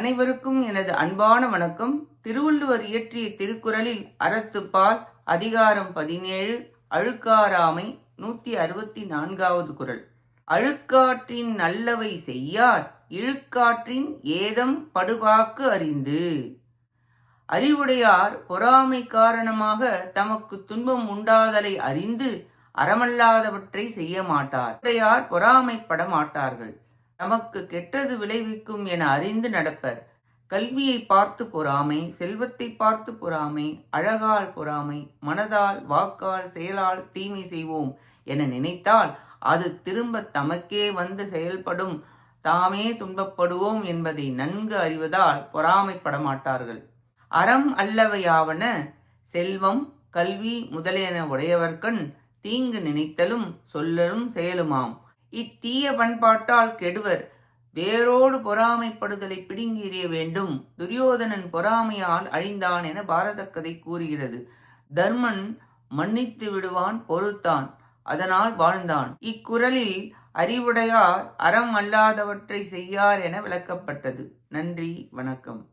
அனைவருக்கும் எனது அன்பான வணக்கம். திருவள்ளுவர் இயற்றிய திருக்குறளில் அறத்துப்பால் அதிகாரம் பதினேழு அழுக்காராமை நூத்தி அறுபத்தி நான்காவது குறள். அழுக்காற்றின் நல்லவை செய்யார் இழுக்காற்றின் ஏதம் படுவாக்கு அறிந்து. அறிவுடையார் பொறாமை காரணமாக தமக்கு துன்பம் உண்டாதலை அறிந்து அறமல்லாதவற்றை செய்ய மாட்டார். உடையார் பொறாமைப்பட மாட்டார்கள். நமக்கு கெட்டது விளைவிக்கும் என அறிந்து நடப்பர். கல்வியை பார்த்து பொறாமை செல்வத்தை பார்த்து பொறாமை அழகால் பொறாமை மனதால் வாக்கால் செயலால் தீமை செய்வோம் என நினைத்தால் அது திரும்ப தமக்கே வந்து செயல்படும். தாமே துன்பப்படுவோம் என்பதை நன்கு அறிவதால் பொறாமைப்பட மாட்டார்கள் அறம் அல்லவையாவன செல்வம் கல்வி முதலியன உடையவர்கண் தீங்கு நினைத்தலும் சொல்லலும் செயலுமாம். இத்தீய பண்பாட்டால் கெடுவர். வேரோடு பொறாமைப்படுதலை பிடுங்கி எறிய வேண்டும். துரியோதனன் பொறாமையால் அழிந்தான் என பாரத கதை கூறுகிறது. தர்மன் மன்னித்து விடுவான் பொறுத்தான் அதனால் வாழ்ந்தான். இக்குறளில் அறிவுடையார் அறம் அல்லாதவற்றை செய்யார் என விளக்கப்பட்டது. நன்றி வணக்கம்.